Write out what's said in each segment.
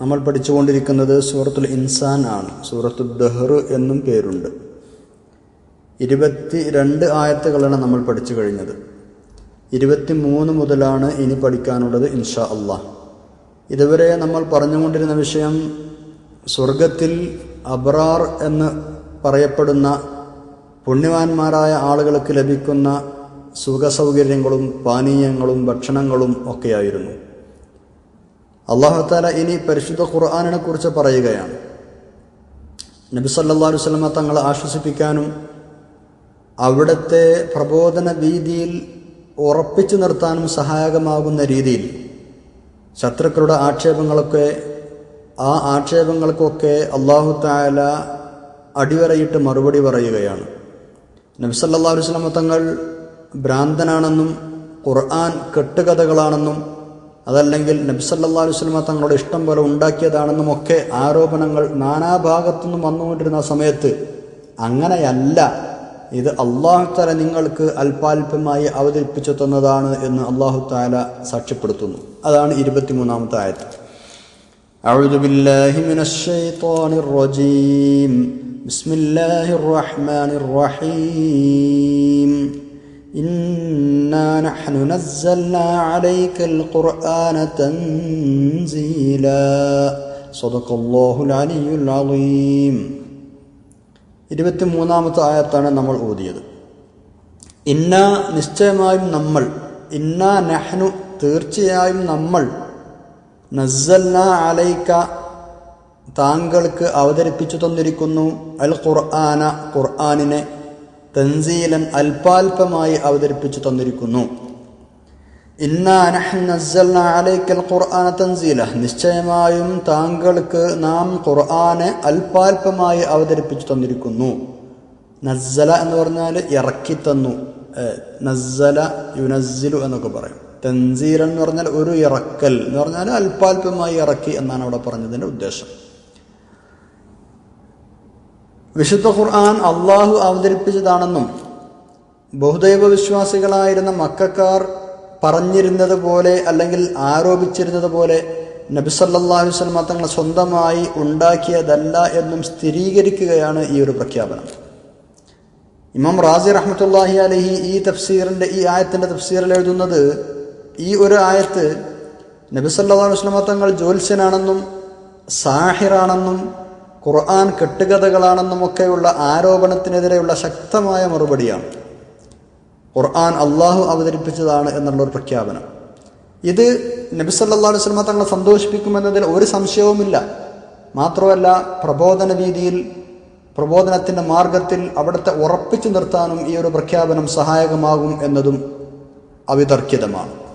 നമ്മൾ പഠിച്ചുകൊണ്ടിരിക്കുന്നത് സൂറത്തുൽ ഇൻസാൻ ആണ്. സൂറത്തു ദഹർ എന്നും പേരുണ്ട്. ഇരുപത്തി രണ്ട് ആയത്തുകളാണ് നമ്മൾ പഠിച്ചു കഴിഞ്ഞത്. ഇരുപത്തി മൂന്ന് മുതലാണ് ഇനി പഠിക്കാനുള്ളത് ഇൻഷാ അള്ളാഹ്. ഇതുവരെ നമ്മൾ പറഞ്ഞുകൊണ്ടിരുന്ന വിഷയം സ്വർഗത്തിൽ അബ്രാർ എന്ന് പറയപ്പെടുന്ന പുണ്യവാന്മാരായ ആളുകൾക്ക് ലഭിക്കുന്ന സുഖസൗകര്യങ്ങളും പാനീയങ്ങളും ഭക്ഷണങ്ങളും ഒക്കെയായിരുന്നു. അള്ളാഹുത്താല ഇനി പരിശുദ്ധ ഖുർആാനിനെ കുറിച്ച് പറയുകയാണ്. നബി സല്ലാ വസ്ലമ തങ്ങളെ ആശ്വസിപ്പിക്കാനും അവിടുത്തെ പ്രബോധന രീതിയിൽ ഉറപ്പിച്ചു നിർത്താനും സഹായകമാകുന്ന രീതിയിൽ ശത്രുക്കളുടെ ആക്ഷേപങ്ങളൊക്കെ ആ ആക്ഷേപങ്ങൾക്കൊക്കെ അള്ളാഹു താല അടിവരയിട്ട് മറുപടി പറയുകയാണ്. നബിസല്ലാ വസ്ലമ തങ്ങൾ ഭ്രാന്തനാണെന്നും ഖുർആൻ കെട്ടുകഥകളാണെന്നും അതല്ലെങ്കിൽ നബ്സല്ലാ വസ്ലമ തങ്ങളുടെ ഇഷ്ടം പോലെ ഉണ്ടാക്കിയതാണെന്നും ഒക്കെ ആരോപണങ്ങൾ നാനാഭാഗത്തുനിന്നും വന്നുകൊണ്ടിരുന്ന സമയത്ത് അങ്ങനെയല്ല ഇത് അള്ളാഹു താല നിങ്ങൾക്ക് അല്പാൽപമായി അവതരിപ്പിച്ചു തന്നതാണ് എന്ന് അള്ളാഹു താല സാക്ഷ്യപ്പെടുത്തുന്നു അതാണ് ഇരുപത്തിമൂന്നാമത്തെ ആയത്ത് أعوذ بالله من الشيطان الرجيم بسم الله الرحمن الرحيم إنا نحن نزلنا عليك القرآن تنزيلا صدق الله العلي العظيم ഇരുപത്തി മൂന്നാമത്തെ ആയത്താണ് നമ്മൾ ഓതിയത് ഇന്ന നിശ്ചയമായും നമ്മൾ ഇന്ന നെഹ്നു തീർച്ചയായും നമ്മൾ നസ്സൽന അലൈക്ക താങ്കൾക്ക് അവതരിപ്പിച്ചു തന്നിരിക്കുന്നു അൽ ഖുർആന ഖുർആാനിനെ തൻസീലൻ അൽപാൽപമായി അവതരിപ്പിച്ചു തന്നിരിക്കുന്നു. നിശ്ചയമായും താങ്കൾക്ക് നാം ഖുർആനെ അൽപാൽപമായി അവതരിപ്പിച്ചു തന്നിരിക്കുന്നു. നസ്സല എന്ന് പറഞ്ഞാൽ ഇറക്കി തന്നു. നസ്സല യുനസ്സിലു എന്നൊക്കെ പറയും. തൻസീലൻ എന്ന് പറഞ്ഞാൽ ഒരു ഇറക്കൽ എന്ന് പറഞ്ഞാൽ അൽപാൽപമായി ഇറക്കി എന്നാണ് അവിടെ പറഞ്ഞതിന്റെ ഉദ്ദേശം. വിശുദ്ധ ഖുർആൻ അള്ളാഹു അവതരിപ്പിച്ചതാണെന്നും ബഹുദൈവ വിശ്വാസികളായിരുന്ന മക്കാർ പറഞ്ഞിരുന്നത് പോലെ അല്ലെങ്കിൽ ആരോപിച്ചിരുന്നത് പോലെ നബിസല്ലാഹു വസ്ലമ തങ്ങൾ സ്വന്തമായി ഉണ്ടാക്കിയതല്ല എന്നും സ്ഥിരീകരിക്കുകയാണ് ഈ ഒരു പ്രഖ്യാപനം. ഇമാം റാസി റഹ്മത്തുല്ലാഹി അലഹി ഈ തഫ്സീറിന്റെ ഈ ആയത്തിന്റെ തഫ്സീറിൽ എഴുതുന്നത് ഈ ഒരു ആയത്ത് നബിസല്ലാ വസ്ലമ തങ്ങൾ ജ്യോത്സ്യനാണെന്നും സാഹിറാണെന്നും ഖുർആൻ കെട്ടുകഥകളാണെന്നുമൊക്കെയുള്ള ആരോപണത്തിനെതിരെയുള്ള ശക്തമായ മറുപടിയാണ്. ഖുർആൻ അള്ളാഹു അവതരിപ്പിച്ചതാണ് എന്നുള്ളൊരു പ്രഖ്യാപനം. ഇത് നബിസല്ലാ വസ്ലമ തങ്ങളെ സന്തോഷിപ്പിക്കുമെന്നതിൽ ഒരു സംശയവുമില്ല. മാത്രമല്ല പ്രബോധന രീതിയിൽ പ്രബോധനത്തിന്റെ മാർഗത്തിൽ അവിടുത്തെ ഉറപ്പിച്ചു നിർത്താനും ഈ ഒരു പ്രഖ്യാപനം സഹായകമാകും എന്നതും അവിതർക്കിതമാണ്.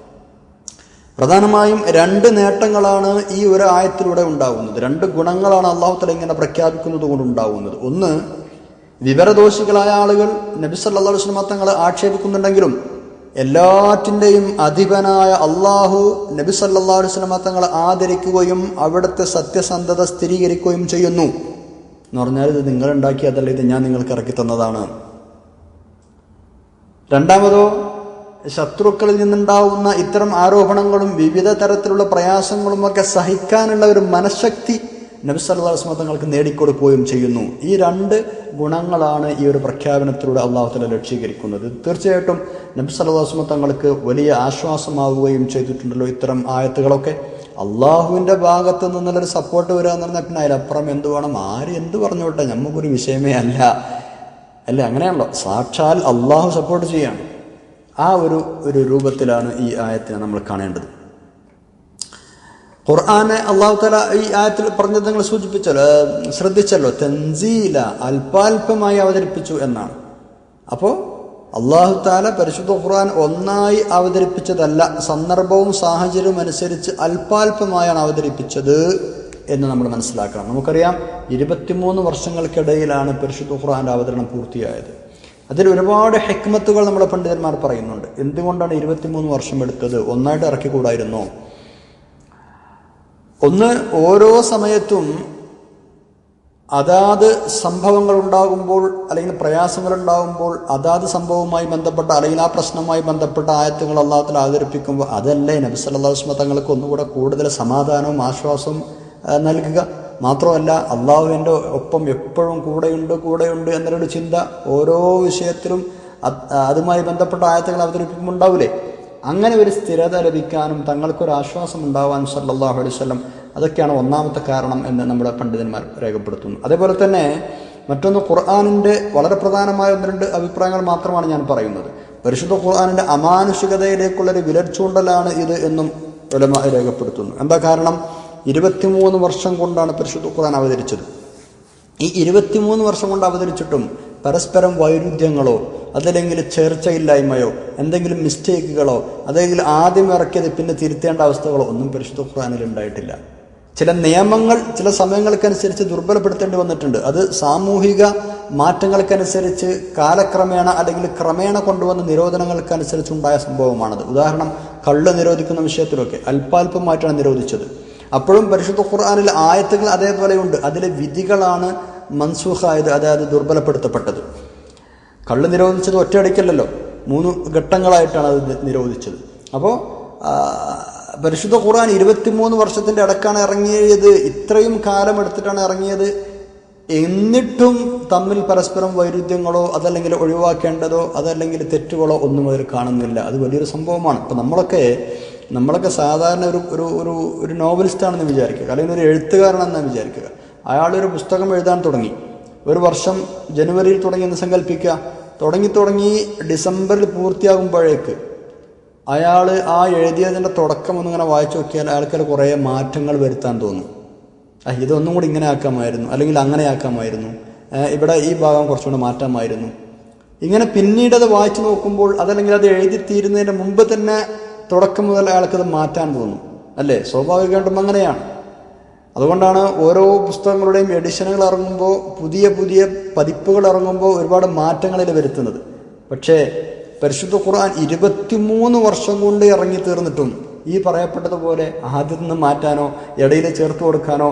പ്രധാനമായും രണ്ട് നേട്ടങ്ങളാണ് ഈ ഒരു ആയത്തിലൂടെ ഉണ്ടാകുന്നത് രണ്ട് ഗുണങ്ങളാണ് അള്ളാഹുത്തല ഇങ്ങനെ പ്രഖ്യാപിക്കുന്നത് കൊണ്ടുണ്ടാകുന്നത് ഒന്ന് വിവരദോഷികളായ ആളുകൾ നബിസല്ലാ വസ്ലമ തങ്ങളെ ആക്ഷേപിക്കുന്നുണ്ടെങ്കിലും എല്ലാറ്റിന്റെയും അധിപനായ അള്ളാഹു നബി സല്ലാ വസ്ലമ തങ്ങളെ ആദരിക്കുകയും അവിടുത്തെ സത്യസന്ധത സ്ഥിരീകരിക്കുകയും ചെയ്യുന്നു. എന്ന് പറഞ്ഞാൽ ഇത് നിങ്ങളുണ്ടാക്കിയതല്ല ഇത് ഞാൻ നിങ്ങൾക്ക് ഇറക്കി തന്നതാണ്. രണ്ടാമതോ ശത്രുക്കളിൽ നിന്നുണ്ടാവുന്ന ഇത്തരം ആരോപണങ്ങളും വിവിധ തരത്തിലുള്ള പ്രയാസങ്ങളും ഒക്കെ സഹിക്കാനുള്ള ഒരു മനഃശക്തി നബി സല്ലാ വസ്ലമ തങ്ങൾക്ക് നേടിക്കൊടുക്കുകയും ചെയ്യുന്നു. ഈ രണ്ട് ഗുണങ്ങളാണ് ഈ ഒരു പ്രഖ്യാപനത്തിലൂടെ അള്ളാഹുത്തല ലക്ഷ്യീകരിക്കുന്നത്. തീർച്ചയായിട്ടും നബി സല്ലാ വസ്ലമ തങ്ങൾക്ക് വലിയ ആശ്വാസമാവുകയും ചെയ്തിട്ടുണ്ടല്ലോ ഇത്തരം ആയത്തുകളൊക്കെ. അള്ളാഹുവിന്റെ ഭാഗത്ത് നിന്നുള്ളൊരു സപ്പോർട്ട് വരിക എന്ന് പറഞ്ഞാൽ പിന്നെ അതിലപ്പുറം എന്ത് വേണം? ആര് എന്ത് പറഞ്ഞോട്ടെ നമുക്കൊരു വിഷയമേ അല്ല. അല്ലേ അങ്ങനെയാണല്ലോ. സാക്ഷാൽ അള്ളാഹു സപ്പോർട്ട് ചെയ്യാണ്. ആ ഒരു ഒരു രൂപത്തിലാണ് ഈ ആയത്തിനെ നമ്മൾ കാണേണ്ടത്. ഖുർആാനെ അള്ളാഹു തല ഈ ആയത്തിൽ പറഞ്ഞത് നിങ്ങൾ സൂചിപ്പിച്ചല്ലോ ശ്രദ്ധിച്ചല്ലോ തെൻസീല അല്പാൽപമായി അവതരിപ്പിച്ചു എന്നാണ്. അപ്പോൾ അള്ളാഹു താല പരിശുദ്ധ ഖുർആൻ ഒന്നായി അവതരിപ്പിച്ചതല്ല സന്ദർഭവും സാഹചര്യവും അനുസരിച്ച് അല്പാൽപമായാണ് അവതരിപ്പിച്ചത് എന്ന് നമ്മൾ മനസ്സിലാക്കണം. നമുക്കറിയാം ഇരുപത്തിമൂന്ന് വർഷങ്ങൾക്കിടയിലാണ് പരിശുദ്ധ ഖുർആന്റെ അവതരണം പൂർത്തിയായത്. അതിൽ ഒരുപാട് ഹെക്മത്തുകൾ നമ്മുടെ പണ്ഡിതന്മാർ പറയുന്നുണ്ട്. എന്തുകൊണ്ടാണ് ഇരുപത്തിമൂന്ന് വർഷം എടുത്തത്? ഒന്നായിട്ട് ഇറക്കിക്കൂടായിരുന്നോ. ഒന്ന് ഓരോ സമയത്തും അതാത് സംഭവങ്ങൾ ഉണ്ടാകുമ്പോൾ അല്ലെങ്കിൽ പ്രയാസങ്ങൾ ഉണ്ടാകുമ്പോൾ അതാത് സംഭവവുമായി ബന്ധപ്പെട്ട അല്ലെങ്കിൽ ആ പ്രശ്നവുമായി ബന്ധപ്പെട്ട ആയത്തുകൾ അള്ളാഹത്തിൽ അവതരിപ്പിക്കുമ്പോൾ അതല്ലേ നബിസ് വസല്ലം തങ്ങൾക്ക് ഒന്നുകൂടെ കൂടുതൽ സമാധാനവും ആശ്വാസവും നൽകുക? മാത്രമല്ല അള്ളാഹുവിന്റെ ഒപ്പം എപ്പോഴും കൂടെയുണ്ട് കൂടെയുണ്ട് എന്നൊരു ചിന്ത ഓരോ വിഷയത്തിലും അതുമായി ബന്ധപ്പെട്ട ആയത്തുകൾ അവതരിപ്പിക്കുമ്പോൾ ഉണ്ടാവില്ലേ അങ്ങനെ ഒരു സ്ഥിരത ലഭിക്കാനും തങ്ങൾക്കൊരു ആശ്വാസം ഉണ്ടാവാൻ സല്ലല്ലാഹു അലൈഹി വസല്ലം അതൊക്കെയാണ് ഒന്നാമത്തെ കാരണം എന്ന് നമ്മുടെ പണ്ഡിതന്മാർ രേഖപ്പെടുത്തുന്നു. അതേപോലെ തന്നെ മറ്റൊന്ന് ഖുർആാനിന്റെ വളരെ പ്രധാനമായ ഒന്ന് രണ്ട് അഭിപ്രായങ്ങൾ മാത്രമാണ് ഞാൻ പറയുന്നത്. പരിശുദ്ധ ഖുർആാനിന്റെ അമാനുഷികതയിലേക്കുള്ളൊരു വിലച്ചൂണ്ടലാണ് ഇത് എന്നും രേഖപ്പെടുത്തുന്നു. എന്താ കാരണം? ഇരുപത്തിമൂന്ന് വർഷം കൊണ്ടാണ് പരിശുദ്ധ ഖുർആൻ അവതരിച്ചത്. ഈ ഇരുപത്തിമൂന്ന് വർഷം കൊണ്ട് അവതരിച്ചിട്ടും പരസ്പരം വൈരുദ്ധ്യങ്ങളോ അതല്ലെങ്കിൽ ചേർച്ചയില്ലായ്മയോ എന്തെങ്കിലും മിസ്റ്റേക്കുകളോ അല്ലെങ്കിൽ ആദ്യം ഇറക്കിയത് പിന്നെ തിരുത്തേണ്ട അവസ്ഥകളോ ഒന്നും പരിശുദ്ധ ഖുർആനിൽ ഉണ്ടായിട്ടില്ല. ചില നിയമങ്ങൾ ചില സമയങ്ങൾക്കനുസരിച്ച് ദുർബലപ്പെടുത്തേണ്ടി വന്നിട്ടുണ്ട്. അത് സാമൂഹിക മാറ്റങ്ങൾക്കനുസരിച്ച് കാലക്രമേണ അല്ലെങ്കിൽ ക്രമേണ കൊണ്ടുവന്ന നിരോധനങ്ങൾക്കനുസരിച്ച് ഉണ്ടായ സംഭവമാണത്. ഉദാഹരണം കള്ള് നിരോധിക്കുന്ന വിഷയത്തിലൊക്കെ അല്പാൽപമായിട്ടാണ് നിരോധിച്ചത്. അപ്പോഴും പരിശുദ്ധ ഖുർആാനിൽ ആയത്തുകൾ അതേപോലെയുണ്ട്. അതിലെ വിധികളാണ് മൻസൂഖായത് അതായത് ദുർബലപ്പെടുത്തപ്പെട്ടത്. കള്ള് നിരോധിച്ചത് ഒറ്റയടിക്കല്ലല്ലോ. മൂന്ന് ഘട്ടങ്ങളായിട്ടാണ് അത് നിരോധിച്ചത്. അപ്പോൾ പരിശുദ്ധ ഖുർആൻ ഇരുപത്തിമൂന്ന് വർഷത്തിന്റെ ഇടക്കാണ് ഇറങ്ങിയത് ഇത്രയും കാലം എടുത്തിട്ടാണ് ഇറങ്ങിയത്. എന്നിട്ടും തമ്മിൽ പരസ്പരം വൈരുദ്ധ്യങ്ങളോ അതല്ലെങ്കിൽ ഒഴിവാക്കേണ്ടതോ അതല്ലെങ്കിൽ തെറ്റുകളോ ഒന്നും അതിൽ കാണുന്നില്ല. അത് വലിയൊരു സംഭവമാണ്. ഇപ്പം നമ്മളൊക്കെ നമ്മളൊക്കെ സാധാരണ ഒരു ഒരു ഒരു ഒരു നോവലിസ്റ്റാണെന്ന് വിചാരിക്കുക. അല്ലെങ്കിൽ ഒരു എഴുത്തുകാരനാണെന്ന് വിചാരിക്കുക. അയാളൊരു പുസ്തകം എഴുതാൻ തുടങ്ങി. ഒരു വർഷം ജനുവരിയിൽ തുടങ്ങി എന്ന് സങ്കല്പിക്കുക. തുടങ്ങി തുടങ്ങി ഡിസംബറിൽ പൂർത്തിയാകുമ്പോഴേക്ക് അയാൾ ആ എഴുതിയതിന്റെ തുടക്കം ഒന്നിങ്ങനെ വായിച്ചു നോക്കിയാൽ അയാൾക്ക് കുറേ മാറ്റങ്ങൾ വരുത്താൻ തോന്നും. ആ ഇതൊന്നും കൂടി ഇങ്ങനെ ആക്കാമായിരുന്നു. അല്ലെങ്കിൽ അങ്ങനെ ആക്കാമായിരുന്നു. ഇവിടെ ഈ ഭാഗം കുറച്ചുകൂടെ മാറ്റാമായിരുന്നു. ഇങ്ങനെ പിന്നീട് അത് വായിച്ചു നോക്കുമ്പോൾ അതല്ലെങ്കിൽ അത് എഴുതി തീരുന്നതിന് മുമ്പ് തന്നെ തുടക്കം മുതൽ അയാൾക്കത് മാറ്റാൻ തോന്നും അല്ലേ? സ്വാഭാവികമായിട്ടും അങ്ങനെയാണ്. അതുകൊണ്ടാണ് ഓരോ പുസ്തകങ്ങളുടെയും എഡിഷനുകൾ ഇറങ്ങുമ്പോൾ പുതിയ പുതിയ പതിപ്പുകൾ ഇറങ്ങുമ്പോൾ ഒരുപാട് മാറ്റങ്ങളിൽ വരുത്തുന്നത്. പക്ഷേ പരിശുദ്ധ ഖുർആൻ ഇരുപത്തിമൂന്ന് വർഷം കൊണ്ട് ഇറങ്ങി തീർന്നിട്ടും ഈ പറയപ്പെട്ടതുപോലെ ആദ്യത്തിൽ നിന്ന് മാറ്റാനോ ഇടയിൽ ചേർത്ത് കൊടുക്കാനോ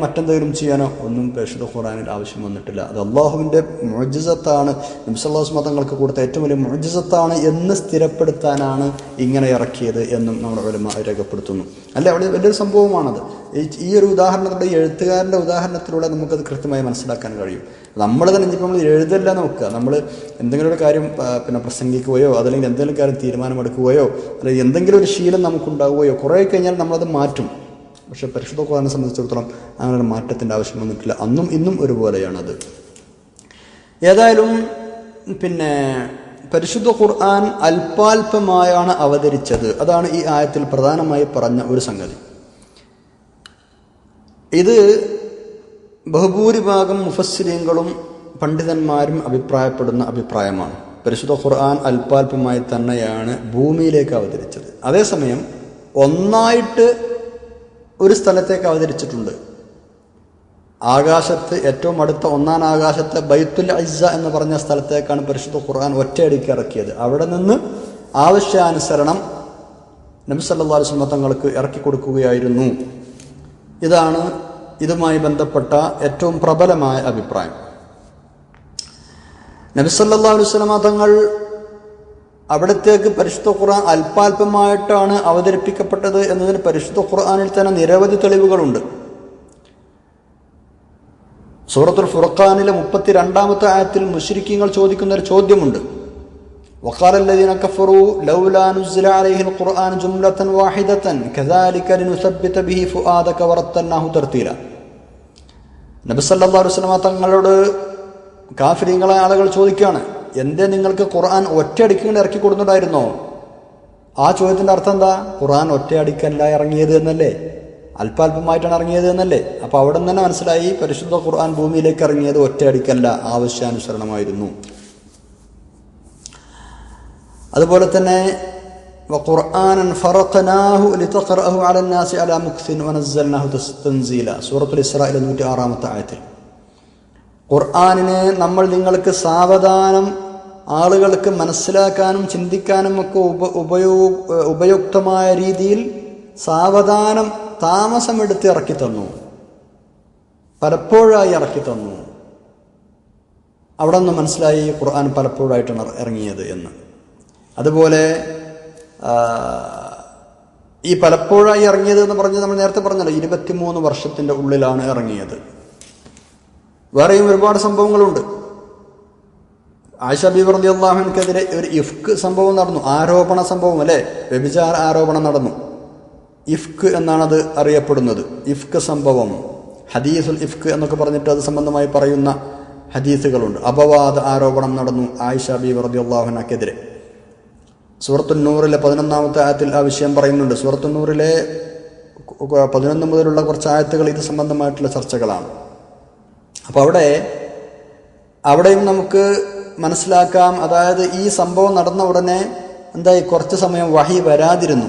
മറ്റെന്തെങ്കിലും ചെയ്യാനോ ഒന്നും പരിശുദ്ധ ഖുറാനിൽ ആവശ്യം വന്നിട്ടില്ല. അത് അള്ളാഹുവിന്റെ മൊജിസത്താണ് നിംസല്ലാസ് മതങ്ങൾക്ക് കൊടുത്ത ഏറ്റവും വലിയ മൊജിസത്താണ് എന്ന് സ്ഥിരപ്പെടുത്താനാണ് ഇങ്ങനെ ഇറക്കിയത് എന്നും നമ്മുടെ രേഖപ്പെടുത്തുന്നു. അല്ല? അവിടെ വലിയൊരു സംഭവമാണത്. ഈ ഒരു ഉദാഹരണത്തിലൂടെ ഈ എഴുത്തുകാരന്റെ ഉദാഹരണത്തിലൂടെ നമുക്കത് കൃത്യമായി മനസ്സിലാക്കാൻ കഴിയും. നമ്മൾ തന്നെ ഇനിയിപ്പോൾ നമ്മൾ എഴുതല്ല നോക്കുക. നമ്മൾ എന്തെങ്കിലും ഒരു കാര്യം പിന്നെ പ്രസംഗിക്കുകയോ അതല്ലെങ്കിൽ എന്തെങ്കിലും കാര്യം തീരുമാനമെടുക്കുകയോ അല്ലെങ്കിൽ എന്തെങ്കിലും ഒരു ശീലം നമുക്കുണ്ടാവുകയോ കുറേ കഴിഞ്ഞാൽ നമ്മളത് മാറ്റും. പക്ഷെ പരിശുദ്ധ ഖുർആനെ സംബന്ധിച്ചിടത്തോളം അങ്ങനെ ഒരു മാറ്റത്തിന്റെ ആവശ്യം വന്നിട്ടില്ല. അന്നും ഇന്നും ഒരുപോലെയാണത്. ഏതായാലും പിന്നെ പരിശുദ്ധ ഖുർആൻ അല്പാൽപമായാണ് അവതരിച്ചത്. അതാണ് ഈ ആയത്തിൽ പ്രധാനമായി പറഞ്ഞ ഒരു സംഗതി. ഇത് ബഹുഭൂരിഭാഗം മുഫസ്സിരീങ്ങളും പണ്ഡിതന്മാരും അഭിപ്രായപ്പെടുന്ന അഭിപ്രായമാണ്. പരിശുദ്ധ ഖുർആൻ അല്പാൽപമായി തന്നെയാണ് ഭൂമിയിലേക്ക് അവതരിച്ചത്. അതേസമയം ഒന്നായിട്ട് ഒരു സ്ഥലത്തേക്ക് അവതരിച്ചിട്ടുണ്ട്. ആകാശത്ത് ഏറ്റവും അടുത്ത ഒന്നാം ആകാശത്തെ ബൈത്തുൽ അയ്സ എന്ന് പറഞ്ഞ സ്ഥലത്തേക്കാണ് പരിശുദ്ധ ഖുർആൻ ഒറ്റയടിക്ക് ഇറക്കിയത്. അവിടെ നിന്ന് ആവശ്യാനുസരണം നബി സല്ലല്ലാഹു അലൈഹി വസല്ലം തങ്ങൾക്ക് ഇറക്കി കൊടുക്കുകയായിരുന്നു. ഇതാണ് ഇതുമായി ബന്ധപ്പെട്ട ഏറ്റവും പ്രബലമായ അഭിപ്രായം. നബിസല്ലാ അലൈഹി തങ്ങൾ അവിടത്തേക്ക് പരിശുദ്ധ ഖുർആൻ അല്പാൽപമായിട്ടാണ് അവതരിപ്പിക്കപ്പെട്ടത് എന്നതിന് പരിശുദ്ധ ഖുർആാനിൽ തന്നെ നിരവധി തെളിവുകളുണ്ട്. സൂറത്തുൽ ഫുർഖാനിലെ മുപ്പത്തി രണ്ടാമത്തെ ആയത്തിൽ മുശ്രിക്കീങ്ങൾ ചോദിക്കുന്ന ഒരു ചോദ്യമുണ്ട്. وقال الذين كفروا لولا نزل عليه القرآن جملة واحدة كذلك لنثبت به فؤادك ورتلناه ترتيلا നബി സല്ലല്ലാഹു അലൈഹി വസല്ലമ തങ്ങളോട് കാഫിരിങ്ങളെ ആളുകൾ ചോദിക്കുകയാണ് എന്തേ നിങ്ങൾക്ക് ഖുർആൻ ഒറ്റയടിക്ക് ഇറക്കി കൊടുത്തിട്ടുണ്ടായിരുന്നോ ആ ചോദ്യത്തിന്റെ അർത്ഥം എന്താ ഖുർആൻ ഒറ്റയടിക്കല്ല ഇറങ്ങിയത് എന്നല്ലേ അല്പാൽപമായിട്ടാണ് ഇറങ്ങിയത് എന്നല്ലേ അപ്പൊ അവിടെ നിന്ന് തന്നെ മനസ്സിലായി പരിശുദ്ധ ഖുർആൻ ഭൂമിയിലേക്ക് ഇറങ്ങിയത് ഒറ്റയടിക്കല്ല ആവശ്യാനുസരണമായിരുന്നു അതുപോലെ തന്നെ وقرآنا فرقناه لتقرأه على الناس على مكث ونزلناه تنزيلا സൂറത്തുൽ ഇസ്രായിൽ നൂറ്റി ആറാമത്തെ ആയത്തിൽ ഖുർആാനിനെ നമ്മൾ നിങ്ങൾക്ക് സാവധാനം ആളുകൾക്ക് മനസ്സിലാക്കാനും ചിന്തിക്കാനും ഒക്കെ ഉപ ഉപയോഗ ഉപയുക്തമായ രീതിയിൽ സാവധാനം താമസമെടുത്ത് ഇറക്കി തന്നു പലപ്പോഴായി ഇറക്കി തന്നു അവിടെ നിന്ന് മനസ്സിലായി ഖുർആൻ പലപ്പോഴായിട്ടാണ് ഇറങ്ങിയത് എന്ന് അതുപോലെ ഈ പലപ്പോഴായി ഇറങ്ങിയത് എന്ന് പറഞ്ഞ് നമ്മൾ നേരത്തെ പറഞ്ഞല്ലോ ഇരുപത്തിമൂന്ന് വർഷത്തിന്റെ ഉള്ളിലാണ് ഇറങ്ങിയത്. വേറെയും ഒരുപാട് സംഭവങ്ങളുണ്ട്. ആയിഷ ബീബർ റതി അള്ളാഹുവിനെതിരെ ഒരു ഇഫ്ക് സംഭവം നടന്നു. ആരോപണ സംഭവം അല്ലേ? വ്യഭിചാര ആരോപണം നടന്നു. ഇഫ്ക് എന്നാണത് അറിയപ്പെടുന്നത്. ഇഫ്ക് സംഭവം. ഹദീസുൽ ഇഫ്ക് എന്നൊക്കെ പറഞ്ഞിട്ട് അത് സംബന്ധമായി പറയുന്ന ഹദീസുകളുണ്ട്. അപവാദ ആരോപണം നടന്നു ആയിഷ ബീബർ റതി അള്ളാഹുനക്കെതിരെ സൂറത്തുൽ നൂറിലെ പതിനൊന്നാമത്തെ ആയത്തിൽ ആ വിഷയം പറയുന്നുണ്ട്. സൂറത്തുൽ നൂറിലെ പതിനൊന്ന് മുതലുള്ള കുറച്ച് ആയത്തുകൾ ഇത് സംബന്ധമായിട്ടുള്ള ചർച്ചകളാണ്. അപ്പോൾ അവിടെ അവിടെയും നമുക്ക് മനസ്സിലാക്കാം. അതായത് ഈ സംഭവം നടന്ന ഉടനെ എന്തായി? കുറച്ച് സമയം വഹി വരാതിരുന്നു.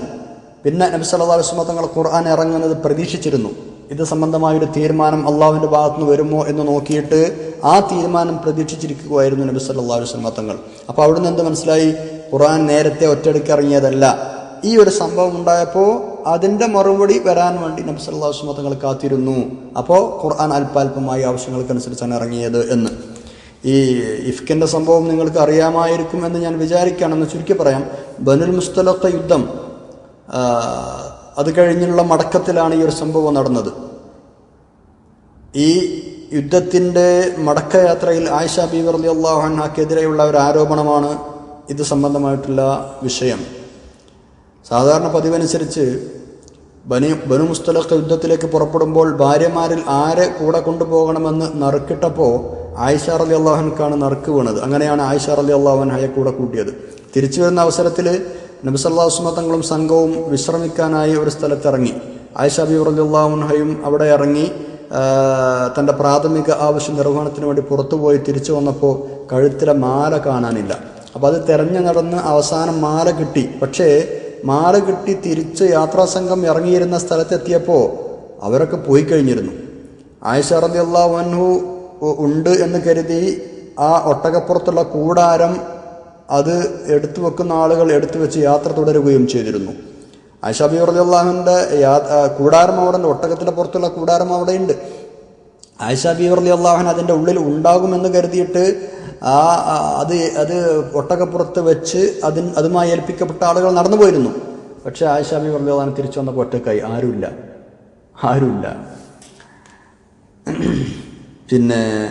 പിന്നെ നബി സല്ലാ വസല്ലം തങ്ങൾ ഖുർആൻ ഇറങ്ങുന്നത് പ്രതീക്ഷിച്ചിരുന്നു. ഇത് സംബന്ധമായൊരു തീരുമാനം അള്ളാഹുവിന്റെ ഭാഗത്തുനിന്ന് വരുമോ എന്ന് നോക്കിയിട്ട് ആ തീരുമാനം പ്രതീക്ഷിച്ചിരിക്കുകയായിരുന്നു നബി സല്ലാ അലൈഹി വസല്ലം തങ്ങൾ. അപ്പോൾ അവിടുന്ന് എന്ത് മനസ്സിലായി? ഖുർആൻ നേരത്തെ ഒറ്റയടിക്ക് ഇറങ്ങിയതല്ല. ഈ ഒരു സംഭവം ഉണ്ടായപ്പോൾ അതിന്റെ മറുപടി വരാൻ വേണ്ടി നബി സല്ലല്ലാഹു അലൈഹി വസല്ലം തങ്ങൾ കാത്തിരുന്നു. അപ്പോൾ ഖുർആൻ അല്പാൽപമായി ആവശ്യങ്ങൾക്കനുസരിച്ചാണ് ഇറങ്ങിയത് എന്ന്. ഈ ഇഫ്കിന്റെ സംഭവം നിങ്ങൾക്ക് അറിയാമായിരിക്കും എന്ന് ഞാൻ വിചാരിക്കുകയാണെന്ന് ചുരുക്കി പറയാം. ബനുൽ മുസ്തലത്തെ യുദ്ധം അത് കഴിഞ്ഞുള്ള മടക്കത്തിലാണ് ഈ ഒരു സംഭവം നടന്നത്. ഈ യുദ്ധത്തിന്റെ മടക്കയാത്രയിൽ ആയിഷ ബീവർ അലി അള്ളാഹുഹാക്കെതിരെയുള്ള ഒരു ആരോപണമാണ് ഇത് സംബന്ധമായിട്ടുള്ള വിഷയം. സാധാരണ പതിവനുസരിച്ച് ബനി ബനു മുസ്തലഖ് യുദ്ധത്തിലേക്ക് പുറപ്പെടുമ്പോൾ ഭാര്യമാരിൽ ആരെ കൂടെ കൊണ്ടുപോകണമെന്ന് നറുക്കിട്ടപ്പോൾ ആയിഷ റലി അള്ളാഹുനക്കാണ് നറുക്ക് വീണത്. അങ്ങനെയാണ് ആയിഷ റലി അള്ളാഹുൻഹയെ കൂടെ കൂട്ടിയത്. തിരിച്ചു വരുന്ന അവസരത്തിൽ നബിസല്ലാസ്മ തങ്ങളും സംഘവും വിശ്രമിക്കാനായി ഒരു സ്ഥലത്തിറങ്ങി. ആയിഷ ബി റലി അള്ളാഹുൻഹയും അവിടെ ഇറങ്ങി തന്റെ പ്രാഥമിക ആവശ്യ നിർവഹണത്തിന് വേണ്ടി പുറത്തുപോയി തിരിച്ചു വന്നപ്പോൾ കഴുത്തിലെ മാല കാണാനില്ല. അപ്പോൾ അത് തെരഞ്ഞു നടന്ന് അവസാനം മാല കിട്ടി. പക്ഷേ മാല കിട്ടി തിരിച്ച് യാത്രാസംഘം ഇറങ്ങിയിരുന്ന സ്ഥലത്തെത്തിയപ്പോൾ അവരൊക്കെ പോയി കഴിഞ്ഞിരുന്നു. ആയിഷ വൻഹു ഉണ്ട് എന്ന് കരുതി ആ ഒട്ടകപ്പുറത്തുള്ള കൂടാരം അത് എടുത്തു വെക്കുന്ന ആളുകൾ എടുത്തു വെച്ച് യാത്ര തുടരുകയും ചെയ്തിരുന്നു. ആയിഷ വർദ്ദിയുള്ളാഹുവിന്റെ യാ കൂടാരം അവിടെ ഉണ്ട് ഒട്ടകത്തിന്റെ പുറത്തുള്ള കൂടാരം അവിടെയുണ്ട്. ആയിഷ വർദ്ദിയുള്ളാഹൻ അതിന്റെ ഉള്ളിൽ ഉണ്ടാകുമെന്ന് കരുതിയിട്ട് ആ അത് അത് ഒട്ടകപ്പുറത്ത് വെച്ച് അതിന് അതുമായി ഏൽപ്പിക്കപ്പെട്ട ആളുകൾ നടന്നു പോയിരുന്നു. പക്ഷെ പറഞ്ഞു അതാണ് തിരിച്ചു വന്നപ്പോൾ ഒറ്റക്കായി ആരുമില്ല. ആരുമില്ല. പിന്നെ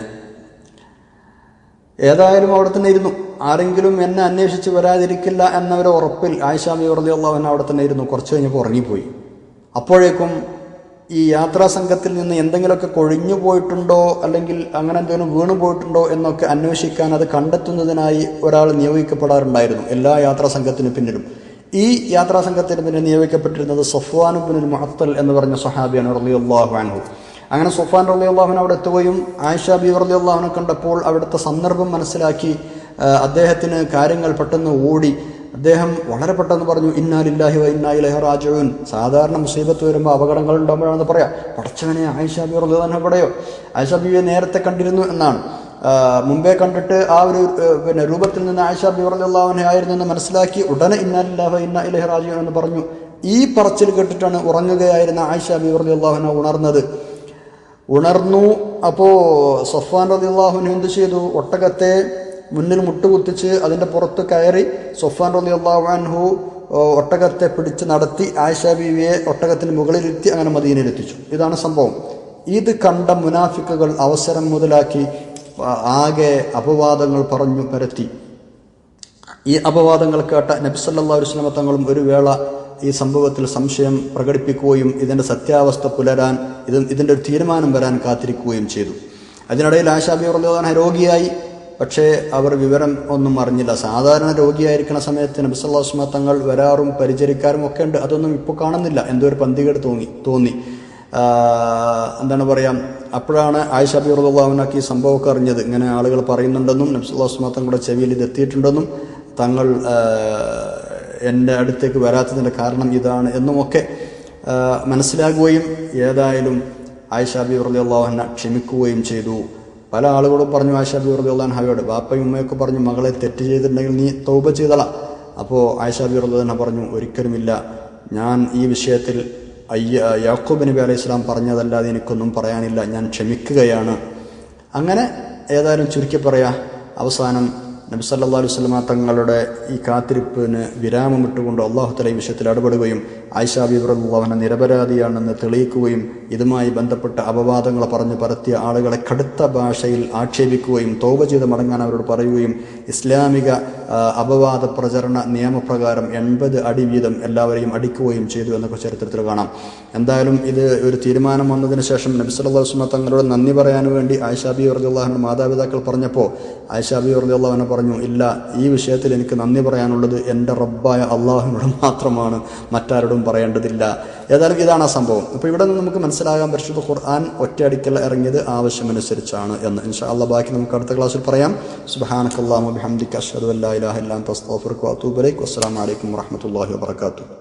ഏതായാലും അവിടെ തന്നെ ഇരുന്നു. ആരെങ്കിലും എന്നെ അന്വേഷിച്ച് വരാതിരിക്കില്ല എന്നൊരു ഉറപ്പിൽ ആയിഷാബി റലി അവിടെ തന്നെ ഇരുന്നു. കുറച്ച് കഴിഞ്ഞപ്പോൾ ഉറങ്ങിപ്പോയി. അപ്പോഴേക്കും ഈ യാത്രാ സംഘത്തിൽ നിന്ന് എന്തെങ്കിലുമൊക്കെ കൊഴിഞ്ഞു പോയിട്ടുണ്ടോ? അല്ലെങ്കിൽ അങ്ങനെ എന്തെങ്കിലും വീണു പോയിട്ടുണ്ടോ? എന്നൊക്കെ അന്വേഷിക്കാൻ അത് കണ്ടെത്തുന്നതിനായി ഒരാൾ നിയോഗിക്കപ്പെടാറുണ്ടായിരുന്നു. എല്ലാ യാത്രാ സംഘത്തിനു പിന്നിലും. ഈ യാത്രാ സംഘത്തിന് പിന്നെ നിയോഗിക്കപ്പെട്ടിരുന്നത് സഫ്വാനുബിനുൽ മുഹത്തൽ എന്ന് പറഞ്ഞ സഹാബിയാണ് റളിയല്ലാഹു അൻഹു. അങ്ങനെ സുഫാൻ റലി അള്ളാഹുൻ അവിടെ എത്തുകയും ആയിഷ ബി റലി അള്ളാഹുനെ കണ്ടപ്പോൾ അവിടുത്തെ സന്ദർഭം മനസ്സിലാക്കി അദ്ദേഹത്തിന് കാര്യങ്ങൾ പെട്ടെന്ന് ഓടി അദ്ദേഹം വളരെ പെട്ടെന്ന് പറഞ്ഞു ഇന്നാലില്ലാഹി വ ഇന്നാ ഇലൈഹി റാജിഊൻ. സാധാരണ മുസീബത്ത് വരുമ്പോൾ അപകടങ്ങൾ ഉണ്ടാകുമ്പോഴാണെന്ന് പറയാം. പഠിച്ചവനെ ആയിഷ ബി പടയോ അള്ളാഹു എവിടെയോ ആയിഷ ബിയെ നേരത്തെ കണ്ടിരുന്നു എന്നാണ്. മുമ്പേ കണ്ടിട്ട് ആ ഒരു പിന്നെ രൂപത്തിൽ നിന്ന് ആയിഷ ആയിരുന്നു എന്ന് മനസ്സിലാക്കി ഉടനെ ഇന്നാലില്ലാഹ ഇന്ന ഇന്നാ ഇലൈഹി റാജിഊൻ എന്ന് പറഞ്ഞു. ഈ പറച്ചിൽ കേട്ടിട്ടാണ് ഉറങ്ങുകയായിരുന്ന ആയിഷ ബി റലി അള്ളാഹുന ഉണർന്നത്. ഉണർന്നു. അപ്പോൾ സഫ്വാൻ റളിയല്ലാഹുവിന് എന്ത് ചെയ്തു? ഒട്ടകത്തെ മുന്നിൽ മുട്ടുകുത്തിച്ച് അതിന്റെ പുറത്ത് കയറി സൊഫാൻ റലി ഓ, ഒട്ടകത്തെ പിടിച്ച് നടത്തി ആയിഷ ബീവിയെ ഒട്ടകത്തിന് മുകളിലിരുത്തി അങ്ങനെ മദീനയിലെത്തിച്ചു. ഇതാണ് സംഭവം. ഇത് കണ്ട മുനാഫിക്കുകൾ അവസരം മുതലാക്കി ആകെ അപവാദങ്ങൾ പറഞ്ഞു പരത്തി. ഈ അപവാദങ്ങൾ കേട്ട നബ്സല്ലാ വസ്ലമ തങ്ങളും ഒരു വേള ഈ സംഭവത്തിൽ സംശയം പ്രകടിപ്പിക്കുകയും ഇതിന്റെ സത്യാവസ്ഥ പുലരാൻ ഇത് ഇതിന്റെ ഒരു തീരുമാനം വരാൻ കാത്തിരിക്കുകയും ചെയ്തു. അതിനിടയിൽ ആശാബി റഹ്ലാൻ രോഗിയായി. പക്ഷേ അവർ വിവരം ഒന്നും അറിഞ്ഞില്ല. സാധാരണ രോഗിയായിരിക്കുന്ന സമയത്ത് നബിസല്ലാസ്മ തങ്ങൾ വരാറും പരിചരിക്കാറും ഒക്കെ ഉണ്ട്. അതൊന്നും ഇപ്പോൾ കാണുന്നില്ല. എന്തോ ഒരു പന്തികേട് തോന്നി തോന്നി. എന്താണ് പറയാം? അപ്പോഴാണ് ആയിഷ ബിറുദ്ദാവിനൊക്കെ ഈ സംഭവമൊക്കെ അറിഞ്ഞത്. ഇങ്ങനെ ആളുകൾ പറയുന്നുണ്ടെന്നും നബ്സുല്ലാസ്മ തങ്ങളുടെ ചെവിയിൽ ഇത് എത്തിയിട്ടുണ്ടെന്നും തങ്ങൾ എന്റെ അടുത്തേക്ക് വരാത്തതിന്റെ കാരണം ഇതാണ് എന്നുമൊക്കെ മനസ്സിലാകുകയും ഏതായാലും ആയിഷ ബി അള്ളാഹുന ക്ഷമിക്കുകയും ചെയ്തു. പല ആളുകളും പറഞ്ഞു ആയിഷ ബി ഹയോട് ബാപ്പയും ഉമ്മയൊക്കെ പറഞ്ഞു മകളെ തെറ്റ് ചെയ്തിട്ടുണ്ടെങ്കിൽ നീ തൗബ ചെയ്തള. അപ്പോൾ ആയിഷ ബി റളിയല്ലാഹുഅൻഹ പറഞ്ഞു ഒരിക്കലുമില്ല. ഞാൻ ഈ വിഷയത്തിൽ അയ്യ യാക്കൂബ് നബി അലൈഹി സ്വലാം പറഞ്ഞതല്ലാതെ എനിക്കൊന്നും പറയാനില്ല. ഞാൻ ക്ഷമിക്കുകയാണ്. അങ്ങനെ ഏതായാലും ചുരുക്കി പറയാം അവസാനം നബി സല്ലാ അലൈഹി തങ്ങളുടെ ഈ കാത്തിരിപ്പിന് വിരാമമിട്ടുകൊണ്ട് ഇട്ടുകൊണ്ട് അള്ളാഹുത്തല ഈ വിഷയത്തിൽ ഇടപെടുകയും ആയിഷ അവനെ നിരപരാധിയാണെന്ന് തെളിയിക്കുകയും ഇതുമായി ബന്ധപ്പെട്ട അപവാദങ്ങൾ പറഞ്ഞു പരത്തിയ ആളുകളെ കടുത്ത ഭാഷയിൽ ആക്ഷേപിക്കുകയും തോപ ചെയ്ത് മടങ്ങാൻ അവരോട് പറയുകയും ഇസ്ലാമിക അപവാദ പ്രചരണ നിയമപ്രകാരം എൺപത് അടി വീതം എല്ലാവരെയും അടിക്കുകയും ചെയ്തു എന്നൊക്കെ ചരിത്രത്തിൽ കാണാം. എന്തായാലും ഇത് ഒരു തീരുമാനം വന്നതിന് ശേഷം നബി സല്ലല്ലാഹു അലൈഹി വസല്ലം തങ്ങളോട് നന്ദി പറയാൻ വേണ്ടി ആയിഷാബി വർദ്ദുള്ളാഹിന്റെ മാതാപിതാക്കൾ പറഞ്ഞപ്പോൾ ആയിഷാബി വർദ്ദുള്ളഹനെ പറഞ്ഞു ഇല്ല ഈ വിഷയത്തിൽ എനിക്ക് നന്ദി പറയാനുള്ളത് എന്റെ റബ്ബായ അള്ളാഹുവിനോട് മാത്രമാണ്. മറ്റാരോടും പറയേണ്ടതില്ല. ഏതായാലും ഇതാണ് ആ സംഭവം. അപ്പോൾ ഇവിടെ നിന്ന് നമുക്ക് മനസ്സിലാകാൻ പരിശുദ്ധ ഖുർആൻ ഒറ്റയടിക്കൽ ഇറങ്ങിയത് ആവശ്യമനുസരിച്ചാണ് എന്ന്. ഇൻഷാ അള്ളാഹ് ബാക്കി നമുക്ക് അടുത്ത ക്ലാസ്സിൽ പറയാം. സുബ്ഹാനക്കല്ലാഹു ബിഹംദിക അഷ്ഹദു അല്ലാ ഇലാഹ ഇല്ലാ അൻത അസ്തഗ്ഫിറുക വസ്സലാമലൈക്കും വറഹ്മത്തുള്ളാഹി വബറകാതുഹു